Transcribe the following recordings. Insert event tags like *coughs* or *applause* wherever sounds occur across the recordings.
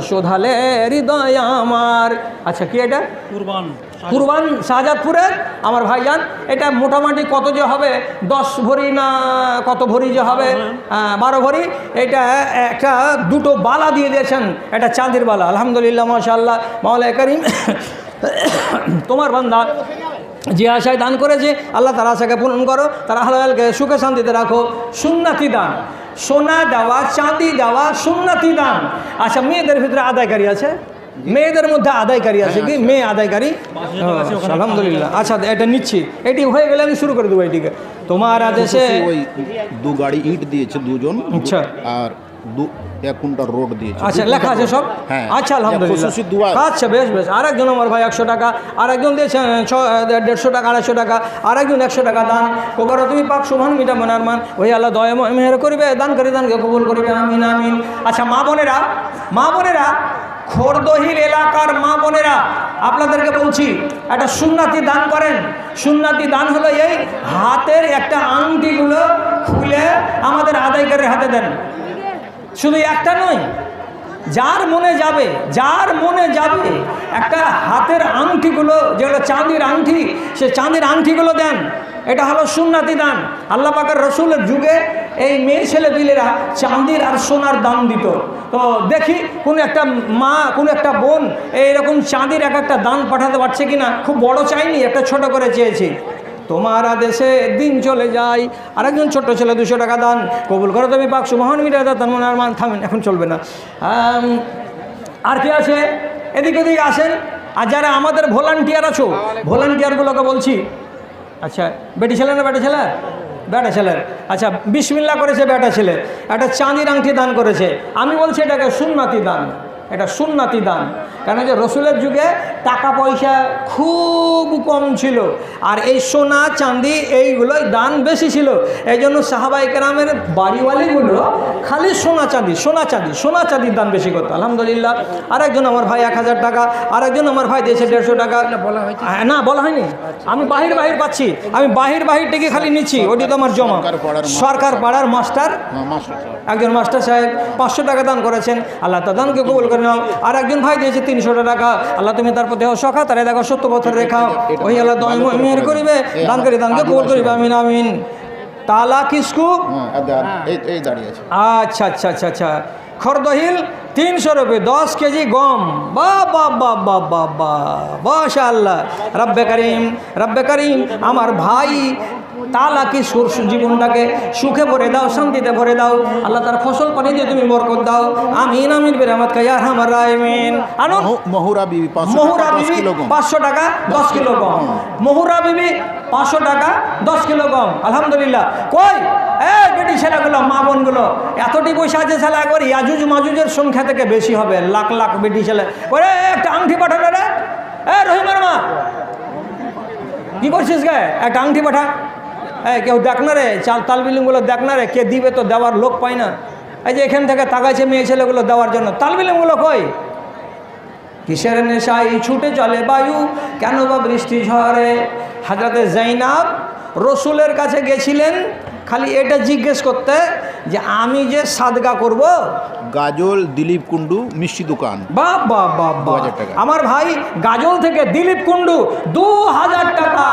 শোধালে হৃদয় আমার। আচ্ছা কি এটা? কুরবান। কুরবান শাহজাদপুরের? আমার ভাইজান এটা মোটামুটি কত যে হবে? দশ ভরি না কত ভরি যে হবে? হ্যাঁ, বারো ভরি। এটা একটা দুটো বালা দিয়ে দিয়েছেন। এটা চাঁদের বালা। আলহামদুলিল্লাহ মাশাল্লাহ মাওলা করিম *coughs* তোমার বান্দা যে আশায় দান করেছে আল্লাহ তার আশাকে পূরণ করো তারা হালালকে সুখে শান্তিতে রাখো। সুন্নাতি দান। সোনা দেওয়া চাঁদি দেওয়া সুন্নতি দান। আচ্ছা মেয়েদের ভিতরে আদায়কারী আছে? মেয়েদের মধ্যে আদায়কারী আছে কি? মেয়ে আদায়কারী? আলহামদুলিল্লাহ। আচ্ছা এটা নিচ্ছি। এটি হয়ে গেলে আমি শুরু করে দেবো এটিকে। তোমার আদেশে ওই দু গাড়ি ইট দিয়েছে দুজন। আচ্ছা। আর দু এক কুইন্টাল রোড দিয়েছে। আচ্ছা লেখা আছে সব? হ্যাঁ। আচ্ছা আলহামদুলিল্লাহ। আচ্ছা বেশ বেশ। আরেকজন আমার ভাই একশো টাকা আরেকজন দিয়েছেন ছ দেড়শো টাকা আড়াইশো টাকা আরেকজন একশো টাকা দান। কোবার তুমি পাক সুমান মিটা মনার মান ওই আল্লাহ দয়া মেহর করিবে দান করে দানকে কবুল করিবে আমিন আমিন। আচ্ছা মা বোনেরা মা বোনেরা খোরদহিল এলাকার মা বোনেরা আপনাদেরকে বলছি একটা সুন্নাতি দান করেন। সুন্নাতি দান হলো এই হাতের একটা আংটিগুলো খুলে আমাদের আদায়কারীর হাতে দেন। শুধু একটা নয়, যার মনে যাবে, যার মনে যাবে, একটা হাতের আংটিগুলো যেগুলো চাঁদির আংটি, সে চাঁদির আংটিগুলো দেন। এটা হলো সুন্নাতি দান। আল্লাহ পাকের রসুলের যুগে এই মেয়ে ছেলে পিলেরা চাঁদির আর সোনার দান দিত। তো দেখি কোন একটা মা, কোন একটা বোন এইরকম চাঁদির এক একটা দান পাঠাতে পারছে কিনা? খুব বড় চাইনি, একটা ছোট করে চেয়েছি। তোমার আদেশে দিন চলে যায়। আরেকজন ছোট্ট ছেলে দুশো টাকা দান, কবুল করো তুমি পাকসু মহান মিডিয়া দান মনে আর মান থামেন, এখন চলবে না। আর কি আছে? এদিক ওদিক আসেন। আর যারা আমাদের ভলান্টিয়ার আছো, ভলান্টিয়ারগুলোকে বলছি। আচ্ছা বেটি ছেলে না বেটা ছেলে? বেটা ছেলের আচ্ছা বিসমিল্লা করেছে বেটা ছেলে। একটা চাঁদির আংটি দান করেছে। আমি বলছি এটাকে সুন্নাতি দান। এটা সুন্নাতি দান। কারণ যে রসুলের যুগে টাকা পয়সা খুব কম ছিল। আর এই সোনা চাঁদি এইগুলোই দান বেশি ছিল। এই জন্য সাহাবাই কেরামের বাড়িওয়ালিগুলো খালি সোনা চাঁদি সোনা চাঁদি সোনা চাঁদির দান বেশি করতো। আলহামদুলিল্লাহ। আরেকজন আমার ভাই এক হাজার টাকা আরেকজন আমার ভাই দিয়েছে দেড়শো টাকা। হ্যাঁ, না বলা হয়নি। আমি বাহির বাহির পাচ্ছি। আমি বাহির বাহির থেকে খালি নিচ্ছি। ওটি তো আমার জমা। সরকার পাড়ার মাস্টার। হ্যাঁ। একজন মাস্টার সাহেব পাঁচশো টাকা দান করেছেন। আল্লাহ তার দানকে কবুল করে নাও। আর একজন ভাই দিয়েছে তিনশো টাকা। আল্লাহ তুমি তার প্রতি সখা তারে দেখো সত্য বছর রেখা। ওই আল্লাহ দয় মেয়ের করিবে দান। করি দানকে কবুল করিবে আমিন আমিন। তালা কিসকু হ্যাঁ আচ্ছা আচ্ছা আচ্ছা আচ্ছা। খরদহিল তিনশো রুপয়ে দশ কেজি গম। বা বা বা বা বা বা। বাশা আল্লাহ রব্বে করিম রব্বে করিম আমার ভাই তালা কি সুর জীবনটাকে সুখে ভরে দাও শান্তিতে ভরে দাও। আল্লাহ তার ফসল পানি দিয়ে তুমি বরকত দাও। আমিন আমিন বেরামত কাইয়া আমার রায়মিন আনো। মহুরা বিবি মহুরা বিবি পাঁচশো টাকা দশ কিলো গম। মহুরা বিবি পাঁচশো টাকা দশ কিলো গম। আলহামদুলিল্লাহ। কই? এ বেটি ছেলেগুলো মা বোনগুলো এতটি পয়সা আছে ছেলে একবার ইয়াজুজ মাজুজের সংখ্যা থেকে বেশি হবে। লাখ লাখ বেটি ছেলে। ওরে একটা আংটি পাঠানো রে। এ রহিমার মা। কি করছিস গে? একটা আংটি পাঠা। এই কেউ দেখ না রে চাল তাল বিলিংগুলো দেখ না রে কে দিবে তো দেওয়ার লোক পায় না। এই যে এখান থেকে তাকাইছে মেয়ে ছেলেগুলো দেওয়ার জন্য তাল বিলিংগুলো কই? কিসের নেশাই ছুটে চলে বায়ু কেন বা বৃষ্টি ঝরে? হাজরাতে জাইনাব রসুলের কাছে গেছিলেন খালি এটা জিজ্ঞেস করতে যে আমি যে সাদগা করব? গাজল দিলীপ কুন্ডু মিষ্টি দোকান। বাপ বাপ বাপ আমার ভাই গাজল থেকে দিলীপ কুণ্ডু দু হাজার টাকা।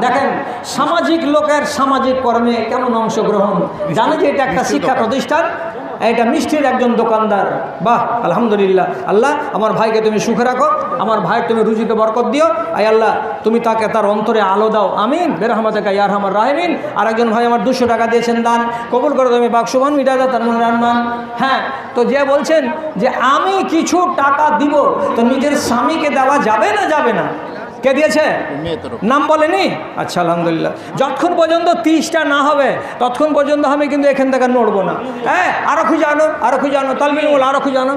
দেখেন সামাজিক লোকের সামাজিক কর্মে কেমন অংশগ্রহণ? জানে যে এটা একটা শিক্ষা প্রতিষ্ঠান? এটা মিষ্টির একজন দোকানদার। বাহ আলহামদুলিল্লাহ। আল্লাহ আমার ভাইকে তুমি সুখে রাখো আমার ভাইয়ের তুমি রুজিতে বরকত দিও। আই আল্লাহ তুমি তাকে তার অন্তরে আলো দাও। আমিন। বেরহমাতে ইয়ার আমার রাহমিন। আর একজন ভাই আমার দুশো টাকা দিয়েছেন দান। কবুল করে তুমি বাকসুমান মিটাদা তার মনে রানমান হ্যাঁ তো যে বলছেন যে আমি কিছু টাকা দিব তো নিজের স্বামীকে দেওয়া যাবে না যাবে না? কে দিয়েছে? নাম বলেনি? আচ্ছা আলহামদুলিল্লাহ। যতক্ষণ পর্যন্ত তিরিশটা না হবে ততক্ষণ পর্যন্ত আমি কিন্তু এখান থেকে নড়বো না। হ্যাঁ আরও খুঁজে আনো আরও খুঁজে আনো। তালবিল বল আরও খুঁজে আনো।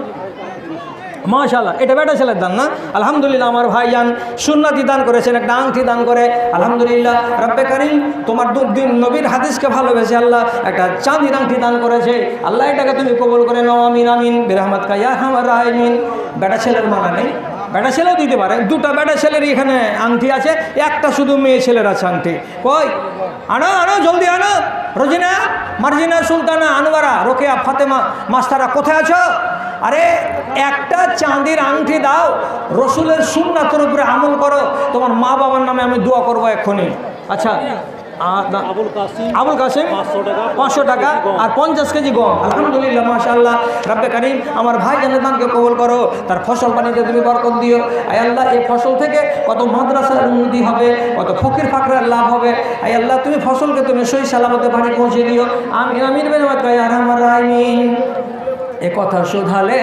মাশাল্লাহ এটা বেটা ছেলের দান না? আলহামদুলিল্লাহ আমার ভাই যান সুন্নাতি দান করেছেন একটা আংটি দান করে। আলহামদুলিল্লাহ রব্বে করিম তোমার দুদিন নবীর হাদিসকে ভালোবেসে আল্লাহ একটা চাঁদির আংটি দান করেছে। আল্লাহ এটাকে তুমি কবল করে নাও আমিন আমিন। বেরহমত কাইয়া আমার রাহমিন। বেটা ছেলের মানা নেই। বেটা ছেলেও দিতে পারে। দুটা বেটা ছেলের এখানে আংটি আছে, একটা শুধু মেয়ে ছেলের আছে আংটি। কই? আনো আনো, জলদি আনো। রোজিনা, মার্জিনা, সুলতানা, আনোয়ারা, রোকেয়া, ফাতেমা মাস্টারা কোথায় আছো? আরে, একটা চাঁদির আংটি দাও, রসুলের সুন্নাতের উপরে আমল করো। তোমার মা বাবার নামে আমি দোয়া করব এক্ষুনি। আচ্ছা আবুল কাসিম পাঁচশো টাকা। আর পঞ্চাশ কেজি গম। আলহামদুলিল্লাহ মাশাআল্লাহ। রাব্বে কারিম আমার ভাই জানেদানকে কবল করো। তার ফসল পানিতে তুমি বরকত দিও। আই আল্লাহ এই ফসল থেকে কত মাদ্রাসার উন্নতি হবে কত ফকির ফাকরার লাভ হবে। আই আল্লাহ তুমি ফসলকে তুমি সই সালামতে বাড়ি পৌঁছে দিও। আমি আমির বেরমাত কাই আর আমার এ কথা শোধালে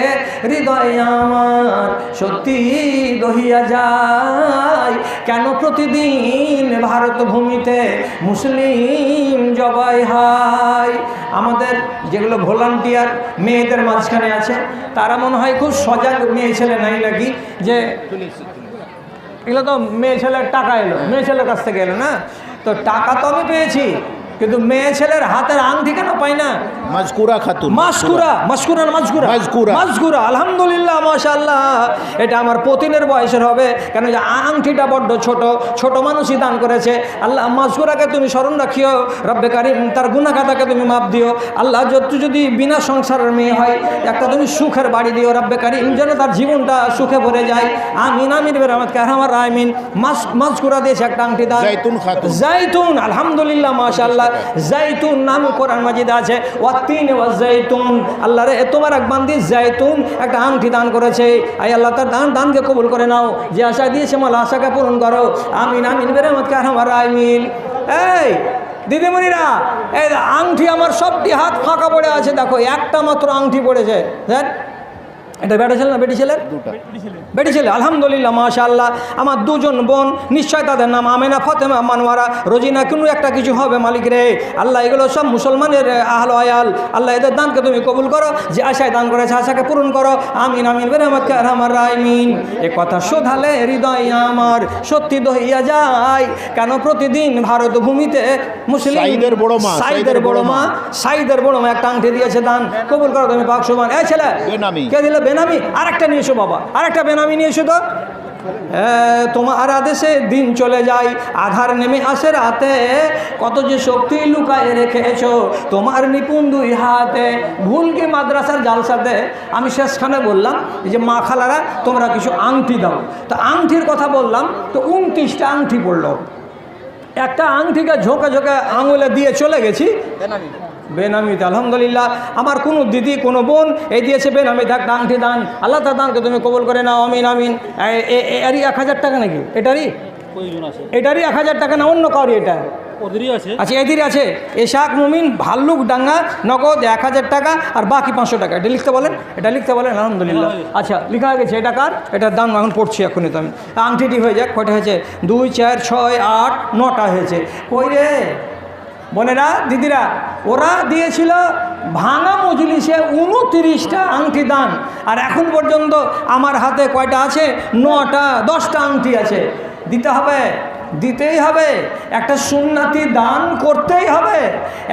হৃদয় আমার সত্যি দহিয়া যায়। কেন প্রতিদিন ভারত ভূমিতে মুসলিম জবাই হয়? আমাদের যেগুলো ভলান্টিয়ার মেয়েদের মাঝখানে আছে, তারা মনে হয় খুব সজাগ মেয়ে ছেলে নাই নাকি? যে এগুলো তো মেয়ে ছেলের টাকা এলো, মেয়ে ছেলের কাছ থেকে এলো না? তো টাকা তো আমি পেয়েছি। কিন্তু মেয়ে ছেলের হাতের আংটি কেন পাই না? মাজকুরা খাতুন মাসকুরা মাসকুরা মাজকুরা মাজকুরা। মাজকুরা। আলহামদুলিল্লাহ মাশাআল্লাহ। এটা আমার পতিনের বয়সের হবে। কেন যে আংটিটা বড্ড ছোট ছোট মানুষই দান করেছে। আল্লাহ মাজকুরাকে তুমি স্মরণ রাখিও। রব্বে কারিম তার গুনাখাতাকে তুমি মাপ দিও। আল্লাহ যত যদি বিনা সংসারের মেয়ে হয় একটা তুমি সুখের বাড়ি দিও। রব্বে কারিম যেন তার জীবনটা সুখে ভরে যায়। আমিন আমার কাহামার আমিন। মাস মাজকুরা দিয়েছে একটা আংটি দান জাইতুন খাতুন। জাইতুন আলহামদুলিল্লাহ মাশাআল্লাহ। জাইতুন নাম কোরআন মাজিদ আছে ওয়াতিন ওয়া জাইতুন। আল্লাহ রে তোমার এক বান্দি জাইতুন একটা আংটি দান করেছে। আই আল্লাহ, তার দান, দানকে কবুল করে নাও। যে আশা দিয়েছে, মাল আশাকে পূরণ করো। আমিন আমিন বেরে মত কার আমার আমিন। এই, দিদিমণিরা, এই আংটি আমার সবটি হাত ফাঁকা পড়ে আছে, দেখো, একটা মাত্র আংটি পড়েছে। দেখ এটা বেটা ছেলে না বেটি ছেলের বেটি ছেলে। আলহামদুলিল্লাহ মাশাআল্লাহ। আমার দুজন বোন নিশ্চয় তাদের নাম আমেনা ফতেমা মানওয়ারা রোজিনা কোনো একটা কিছু হবে মালিক রে। আল্লাহ এগুলো সব মুসলমানের আহল আয়াল। আল্লাহ এদের দানকে তুমি কবুল করো যে আশায় দান করেছে আশাকে পূরণ করো। আমিন আমিন বেরে আমার আমার রাইমিন এ কথা শোধালে হৃদয় আমার সত্যি দহিয়া যায়। কেন প্রতিদিন ভারত ভূমিতে মুসলিম সাইদের বড় মা, সাইদের বড় মা। সাইদের বড় মা একটা আংটি দিয়েছে দান। কবুল করো তুমি পাক সমান এ ছেলে কে দিল বেনামি? আরেকটা নিয়ে এসো বাবা আর একটা বেনামি নিয়ে এসো তো। তোমার আদেশে দিন চলে যায় আধার নেমে আসে রাতে। কত যে শক্তি লুকায় রেখেছ, তোমার নিপুণ দুই হাতে। ভুল কি মাদ্রাসার জালসাতে? আমি শেষখানে বললাম যে, মা খালারা, তোমরা কিছু আংটি দাও। তো আংটির কথা বললাম, তো উনত্রিশটা আংটি পড়ল। একটা আংটিকে ঝোঁকে ঝোঁকে আঙুলে দিয়ে চলে গেছি। বেনামিতে আলহামদুলিল্লাহ। আমার কোনো দিদি কোনো বোন এই দিয়েছে বেনামিতে একটা আংটি দান। আল্লাহ তার দানকে তুমি কবল করে নাও আমিন আমিন। এরই এক হাজার টাকা নাকি? এটারই? এটারই এক হাজার টাকা না অন্য কাউরি এটা? আচ্ছা এদিকে আছে? এশাক মুমিন ভাল্লুক ডাঙ্গা নগদ এক হাজার টাকা আর বাকি পাঁচশো টাকা। এটা লিখতে বলেন? এটা লিখতে বলেন আলহামদুলিল্লাহ। আচ্ছা লেখা হয়ে গেছে এটা কার? এটার দাম এখন পড়ছি এখনই তো আমি। আংটিটি হয়ে যাক কয়টা হয়েছে? দুই চার ছয় আট নটা হয়েছে। কই রে? বোনেরা দিদিরা ওরা দিয়েছিল ভাঙা মজলিসে উনতিরিশটা আংটি দান। আর এখন পর্যন্ত আমার হাতে কয়টা আছে? নটা দশটা আংটি আছে। দিতে হবে দিতেই হবে। একটা সুন্নাতি দান করতেই হবে।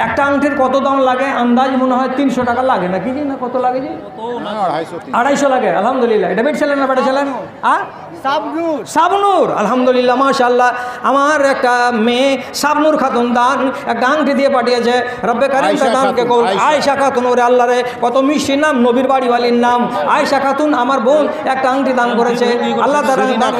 একটা আংটির কত দাম লাগে? আন্দাজ মনে হয় তিনশো টাকা লাগে নাকি জি না কত লাগে যে আড়াইশো লাগে আলহামদুলিল্লাহ। এটা বেট ছেলেন না বেটা ছেলেন আ সাবনুর। আলহামদুলিল্লাহ মাশাল্লাহ আমার একটা মেয়ে সাবনুর খাতুন দান একটা আংটি দিয়ে পাঠিয়েছে। রব্বে কারিম আয়েশা দানকে আয়েশা। আয়সা খাতুন ওরে আল্লাহ রে কত মিষ্টি নাম নবীর বাড়িওয়ালির নাম। আয়সা খাতুন আমার বোন একটা আংটি দান করেছে। আল্লাহ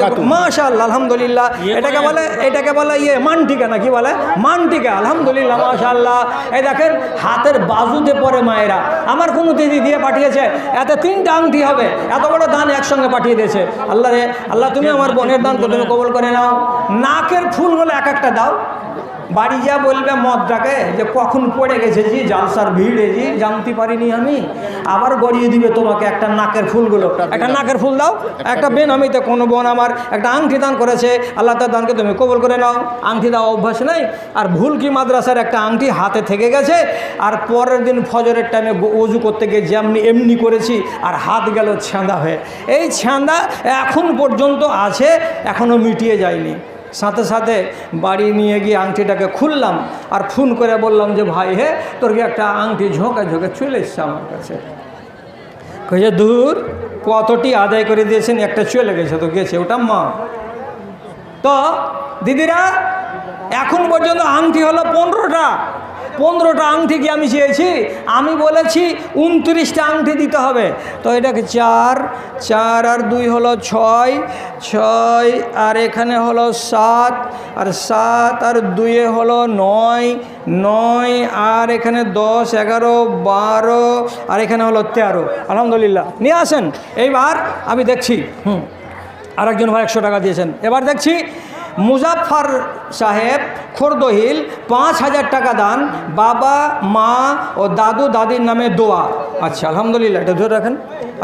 খাতুন। মাশাল্লাহ আলহামদুলিল্লাহ। এটাকে বলে এটাকে বলে ইয়ে মানটিকা নাকি বলে? মানটিকা আলহামদুলিল্লাহ মাশাল্লাহ এই দেখেন হাতের বাজুতে পরে মায়েরা। আমার কোনো দিদি দিয়ে পাঠিয়েছে এতে তিনটা আংটি হবে। এত বড় দান একসঙ্গে পাঠিয়ে দিয়েছে। আল্লাহ রে আল্লাহ তুমি আমার বোনের দানকে তুমি কবল করে নাও। নাকের ফুলগুলো এক একটা দাও। বাড়ি যা বলবে মদটাকে যে কখন পড়ে গেছে জি জালসার ভিড়ে জি জানতে পারিনি আমি। আবার গড়িয়ে দিবে তোমাকে একটা নাকের ফুলগুলো। একটা নাকের ফুল দাও একটা বেনামিতে কোনো বোন আমার একটা আংটি দান করেছে। আল্লাহ তার দানকে তুমি কবল করে নাও। আংটি দাও অভ্যাস নাই। আর ভুল কি মাদ্রাসার একটা আংটি হাতে থেকে গেছে? আর পরের দিন ফজরের টাইমে অজু করতে গিয়ে যেমনি এমনি করেছি আর হাত গেল ছ্যাঁদা হয়ে। এই ছ্যাঁদা এখন পর্যন্ত আছে এখনও মিটিয়ে যায়নি। সাথে সাথে বাড়ি নিয়ে গিয়ে আংটিটাকে খুললাম আর ফোন করে বললাম যে, ভাই, হে, তোর কি একটা আংটি ঝোঁকে ঝোঁকে চলে এসছে আমার কাছে? কে দূর, কতটি আদায় করে দিয়েছেন, একটা চলে গেছে তো, গেছে, ওটা মা। তো, দিদিরা, এখন পর্যন্ত আংটি হলো পনেরোটা। পনেরোটা আংটি কি আমি চেয়েছি? আমি বলেছি উনত্রিশটা আংটি দিতে হবে। তো এটাকে চার চার আর দুই হলো ছয় ছয় আর এখানে হলো সাত, আর সাত আর দুয়ে হলো নয় নয় আর এখানে দশ, এগারো, বারো, আর এখানে হলো তেরো। আলহামদুলিল্লাহ। নিয়ে আসেন। এইবার আমি দেখছি, হুম, আরেকজন ভাই একশো টাকা দিয়েছেন। এবার দেখছি মুজাফফর সাহেব খোরদহিল পাঁচ হাজার টাকা দান বাবা মা ও দাদু দাদির নামে দোয়া। আচ্ছা আলহামদুলিল্লাহ এটা ধরে রাখেন।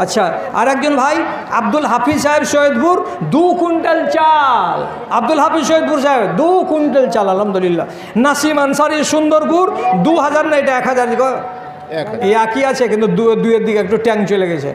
আচ্ছা আর একজন ভাই আব্দুল হাফিজ সাহেব সৈয়দপুর দু কুইন্টাল চাল। আব্দুল হাফিজ সৈয়দপুর সাহেব দু কুইন্টাল চাল আলহামদুলিল্লাহ। নাসিম আনসারি সুন্দরপুর দু হাজার না এটা এক হাজার একই আছে কিন্তু দু দুয়ের দিকে একটু ট্যাং চলে গেছে।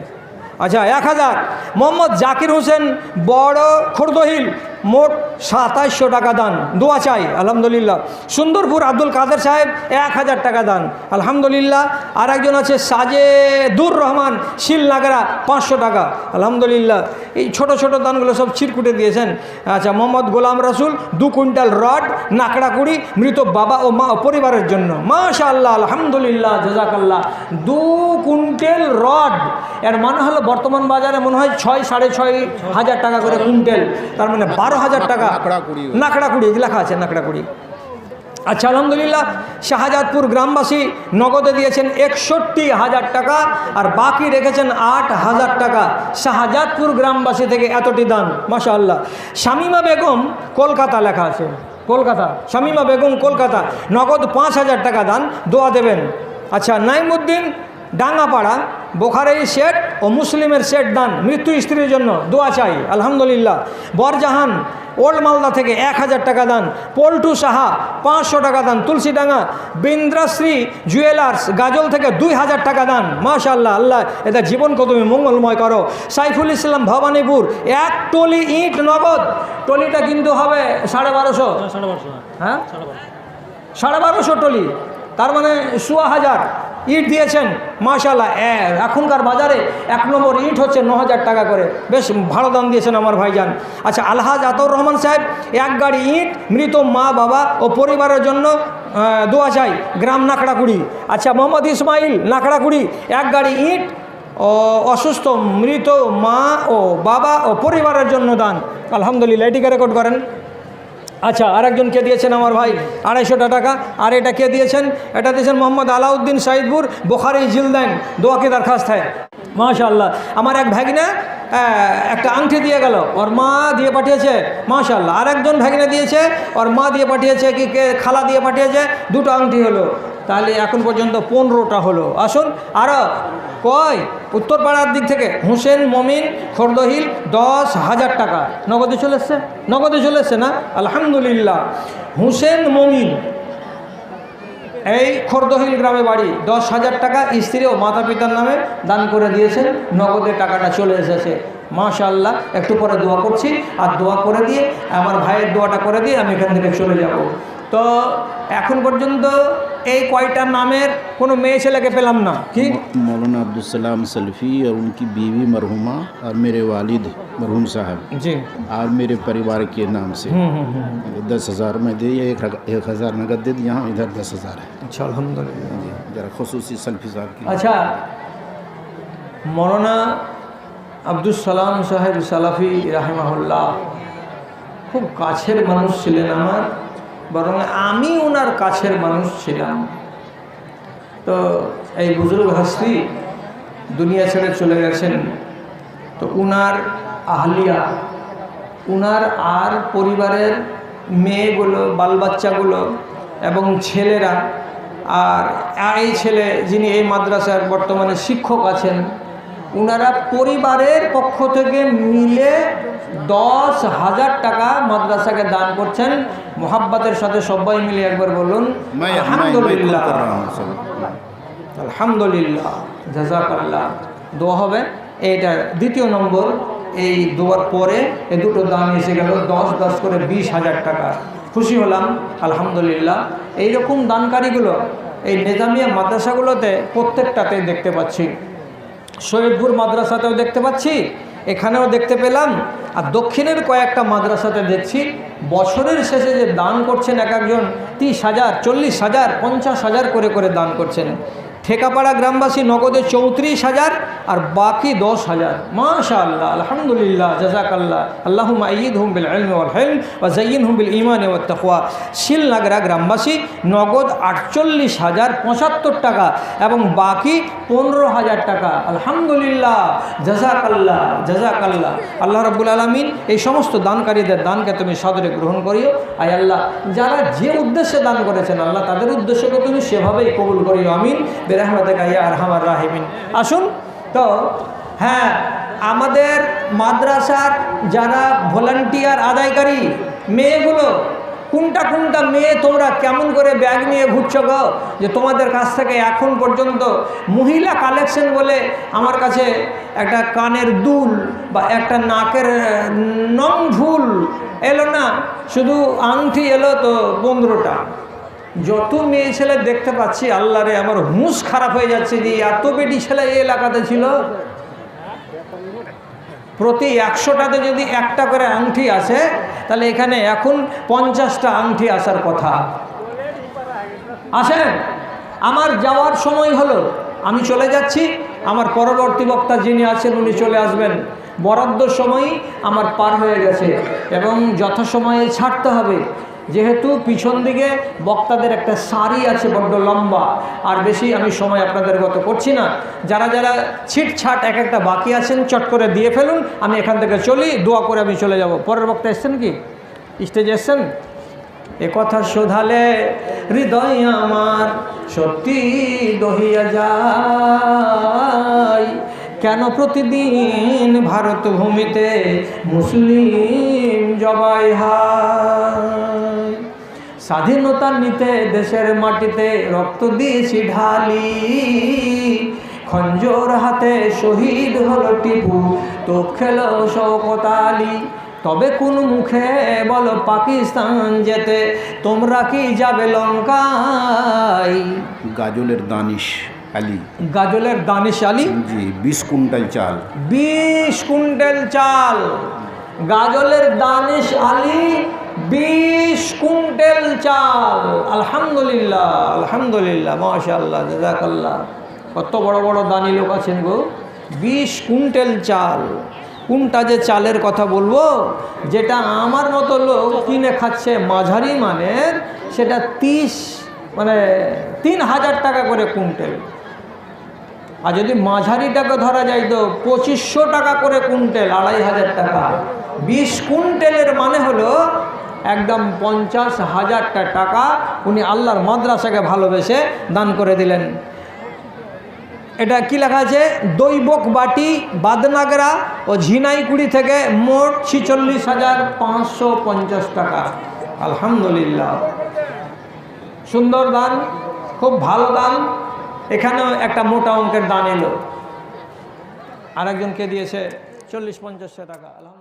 আচ্ছা এক হাজার। মোহাম্মদ জাকির হোসেন বড় খোরদহিল মোট সাতাইশশো টাকা দান। দোয়া চাই, আলহামদুলিল্লাহ। সুন্দরপুর আব্দুল কাদের সাহেব, এক হাজার টাকা দান। আলহামদুলিল্লাহ আর একজন আছে সাজেদুর রহমান, শিলনাগরা, পাঁচশো টাকা। আলহামদুলিল্লাহ, এই ছোট ছোট দানগুলো সব চিরকুটে দিয়েছেন। আচ্ছা মোহাম্মদ গোলাম রাসুল, দু কুইন্টাল রড নাকড়াকুড়ি মৃত বাবা ও মা পরিবারের জন্য। মাশা আল্লাহ আলহামদুলিল্লাহ জাজাকাল্লাহ দু কুইন্টাল রড, এর মানে হলো বর্তমান বাজারে মনে হয় ছয়, সাড়ে ছয় হাজার টাকা করে কুইন্টাল। তার মানে বারো হাজার টাকা। নাকড়াকুড়ি। নাকড়াকুড়ি লেখা আছে নাকড়াকুড়ি আচ্ছা আলহামদুলিল্লাহ শাহজাদপুর গ্রামবাসী নগদে দিয়েছেন একষট্টি হাজার টাকা আর বাকি রেখেছেন আট হাজার টাকা। শাহজাদপুর গ্রামবাসী থেকে এতটি দান মাশা আল্লাহ শামিমা বেগম কলকাতা লেখা আছে। কলকাতা শামিমা বেগম কলকাতা। নগদ পাঁচ হাজার টাকা দান দোয়া দেবেন। আচ্ছা নাইমুদ্দিন ডাঙ্গাপাড়া বোখারের সেট ও মুসলিমের সেট দান মৃত্যু স্ত্রীর জন্য দোয়া চাই আলহামদুলিল্লাহ। বরজাহান ওল্ড মালদা থেকে এক হাজার টাকা দান পল্টু সাহা পাঁচশো টাকা দান তুলসীডাঙ্গা বিন্দ্রাশ্রী জুয়েলার্স গাজল থেকে দুই হাজার টাকা দান মাশাল্লাহ আল্লাহ এটা জীবনকে তুমি মঙ্গলময় করো। সাইফুল ইসলাম ভবানীপুর এক টলি ইট নগদ টলিটা কিন্তু হবে সাড়ে বারোশো। সাড়ে বারোশো হ্যাঁ। সাড়ে বারোশো সাড়ে বারোশো টলি তার মানে সোয়া হাজার। ইট দিয়েছেন মাশাল্লাহ এখনকার বাজারে এক নম্বর ইট হচ্ছে ন হাজার টাকা করে। বেশ ভালো দাম দিয়েছেন আমার ভাইজান। আচ্ছা আলহাজ আতর রহমান সাহেব, এক গাড়ি ইট, মৃত মা, বাবা ও পরিবারের জন্য দোয়া চাই। গ্রাম নাকড়াকুড়ি। আচ্ছা মোহাম্মদ ইসমাইল, নাকড়াকুড়ি, এক গাড়ি ইট, ও, অসুস্থ, মৃত মা ও বাবা ও পরিবারের জন্য দান। আলহামদুলিল্লাহ এটিকে রেকর্ড করেন। আচ্ছা আরেকজন কে দিয়েছেন আমার ভাই? আড়াইশোটা টাকা। আর এটা কে দিয়েছেন? এটা দিয়েছেন মোহাম্মদ আলাউদ্দিন সাইদপুর বোখারি জিলদান। দোয়াকে দরখাস্ত হয়? মাশাল্লাহ আমার এক ভাগিনা একটা আংটি দিয়ে গেল। ওর মা দিয়ে পাঠিয়েছে। মাশাল্লাহ আর একজন ভাগিনা দিয়েছে। ওর মা দিয়ে পাঠিয়েছে কি, কে, খালা দিয়ে পাঠিয়েছে। দুটো আংটি হলো। তাহলে এখন পর্যন্ত পনেরোটা হলো। আসুন আরও কয়? উত্তরপাড়ার দিক থেকে হুসেন, মমিন, খোরদহিল, দশ হাজার টাকা। নগদে চলে এসছে? নগদে চলে এসছে না? আলহামদুলিল্লাহ। হুসেন, মমিন, এই খোরদহিল গ্রামে বাড়ি। দশ হাজার টাকা স্ত্রী ও মাতা পিতার নামে দান করে দিয়েছেন। নগদে টাকাটা চলে এসেছে। মাশাল্লাহ একটু পরে দোয়া করছি। আর দোয়া করে দিয়ে, আমার ভাইয়ের দোয়াটা করে দিয়ে আমি এখান থেকে চলে যাব। তো এখন পর্যন্ত এই কয়টা নামের কোনো মেয়ে ছেলেকে পেলাম না কি मौलाना अब्दुलसलाम सल्फ़ी और उनकी बीवी मरहुमा और मेरे वालिद मरहूम साहब জি और मेरे परिवार के नाम से হুম হুম হুম दस हज़ार में दे एक हग- एक हज़ार नगद दे दी यहाँ इधर दस हज़ार है আচ্ছা আলহামদুলিল্লাহ जी ज़रा खसूसी सल्फ़ी साहब की আচ্ছা মৌলানা আব্দুল সালাম সাহেব সালাফি রাহেমাহুল্লাহ খুব কাছের মানুষ ছিলেন আমার বরং আমি ওনার কাছের মানুষ ছিলাম। তো এই বুজুর্গ হাস্তি দুনিয়া ছেড়ে চলে গেছেন। তো উনার আহলিয়া, উনার আর পরিবারের মেয়েগুলো বাল বাচ্চাগুলো এবং ছেলেরা, আর এই ছেলে যিনি এই মাদ্রাসার বর্তমানে শিক্ষক আছেন ওনারা পরিবারের পক্ষ থেকে মিলে দশ হাজার টাকা মাদ্রাসাকে দান করছেন। মোহাব্বতের সাথে সবাই মিলে একবার বলুন আলহামদুলিল্লাহ। আলহামদুলিল্লাহ জাজাকাল্লাহ। দোয়া হবে। এটা দ্বিতীয় নম্বর এই দোয়ার পরে এ দুটো দাম এসে গেল দশ দশ করে বিশ হাজার টাকা। খুশি হলাম আলহামদুলিল্লাহ। এইরকম দানকারীগুলো এই নিজামিয়া মাদ্রাসাগুলোতে প্রত্যেকটাতে দেখতে পাচ্ছি। সৈয়দপুর মাদ্রাসাতেও দেখতে পাচ্ছি, এখানেও দেখতে পেলাম। আর দক্ষিণের কয়েকটা মাদ্রাসাতে দেখছি, বছরের শেষে যে দান করছেন এক একজন, তিরিশ হাজার, চল্লিশ হাজার, পঞ্চাশ হাজার করে করে দান করছেন। ঠেকাপাড়া গ্রামবাসী নগদে চৌত্রিশ হাজার আর বাকি দশ হাজার। মাশা আল্লাহ আলহামদুলিল্লাহ, জাজাকাল্লাহ। আল্লাহ ঈদ হুম বিল হিলম ওয়া জাইয়িন হুম বিল ইমান তাকওয়া। শিলনাগরা গ্রামবাসী নগদ আটচল্লিশ হাজার পঁচাত্তর টাকা এবং বাকি পনেরো হাজার টাকা। আলহামদুলিল্লাহ, জাজাকাল্লাহ জাজাকাল্লাহ। আল্লাহ রাব্বুল আলামিন এই সমস্ত দানকারীদের দানকে তুমি সদরে গ্রহণ করিও। আয় আল্লাহ, যারা যে উদ্দেশ্যে দান করেছেন, আল্লাহ তাদের উদ্দেশ্যকে তুমি সেভাবেই কবুল করিও। আমিন। গাইয়া আরহামার রাহিমিন। আসুন, তো হ্যাঁ আমাদের মাদ্রাসার যারা ভলান্টিয়ার আদায়কারী মেয়েগুলো, কোনটা কোনটা মেয়ে তোমরা কেমন করে ব্যাগ নিয়ে ঘুরছ গো? যে তোমাদের কাছ থেকে এখন পর্যন্ত মহিলা কালেকশন বলে আমার কাছে একটা কানের দুল বা একটা নাকের নং ঝুল এলো না? শুধু আংটি এলো তো পনেরোটা। যত মেয়ে ছেলে দেখতে পাচ্ছি আল্লাহ রে আমার হুঁশ খারাপ হয়ে যাচ্ছে যে এত বেটি ছেলে এই এলাকাতে ছিল। প্রতি একশোটাতে যদি একটা করে আংটি আসে, তাহলে এখানে এখন পঞ্চাশটা আংটি আসার কথা। আসেন, আমার যাওয়ার সময় হলো, আমি চলে যাচ্ছি। আমার পরবর্তী বক্তা যিনি আছেন, উনি চলে আসবেন। বরাদ্দ সময় আমার পার হয়ে গেছে এবং যথাসময়ে ছাড়তে হবে। যেহেতু পিছন দিকে বক্তাদের একটা সারি আছে বড্ড লম্বা, আর বেশি আমি সময় আপনাদের গত করছি না। যারা যারা ছিটছাট এক একটা বাকি আছেন, চট করে দিয়ে ফেলুন, আমি এখান থেকে চলি, দোয়া করে আমি চলে যাব। পরের বক্তা এসছেন কি? স্টেজে এসছেন? এ কথা শোধালে হৃদয় আমার সত্যি দহিয়া যায়। কেন প্রতিদিন ভারত ভূমিতে মুসলিম জবাই হয়? স্বাধীনতা নিতে দেশের মাটিতে রক্ত দিয়েছি ঢালি। খঞ্জোর হাতে শহীদ হলো টিপু তো খেলো শওকত আলী। তবে কোন মুখে বলো পাকিস্তান যেতে তোমরা কি যাবে লঙ্কায়? গাজলের দানিশ আলী। গাজলের দানিশ আলী? জি বিশ কুইন্টাল চাল। বিশ কুইন্টাল চাল। গাজলের দানিশ আলী বিশ কুইন্টাল চাল। আলহামদুলিল্লাহ। আলহামদুলিল্লাহ মাশাল্লাহ জাজাকাল্লাহ কত বড় বড় দানি লোক আছেন গো। বিশ কুইন্টাল চাল। কোনটা যে চালের কথা বলব? যেটা আমার মতো লোক কিনে খাচ্ছে মাঝারি মানের, সেটা তিরিশ মানে তিন হাজার টাকা করে কুইন্টাল। আর যদি মাঝারিটাকে ধরা যায় তো পঁচিশশো টাকা করে কুইন্টেল, আড়াই হাজার টাকা। বিশ কুইন্টেলের মানে হলো একদম পঞ্চাশ হাজারটা টাকা উনি আল্লাহর মাদ্রাসাকে ভালোবেসে দান করে দিলেন। এটা কি লেখা আছে? দৈবক বাটি, বাদনাগরা ও ঝিনাইকুড়ি থেকে মোট ছিচল্লিশ হাজার পাঁচশো পঞ্চাশ টাকা। আলহামদুলিল্লাহ। সুন্দর দান, খুব ভালো দান। এখানেও একটা মোটা অঙ্কের দান এলো। আরেকজনকে দিয়েছে? চল্লিশ পঞ্চাশটা টাকা। আলহামদুলিল্লাহ।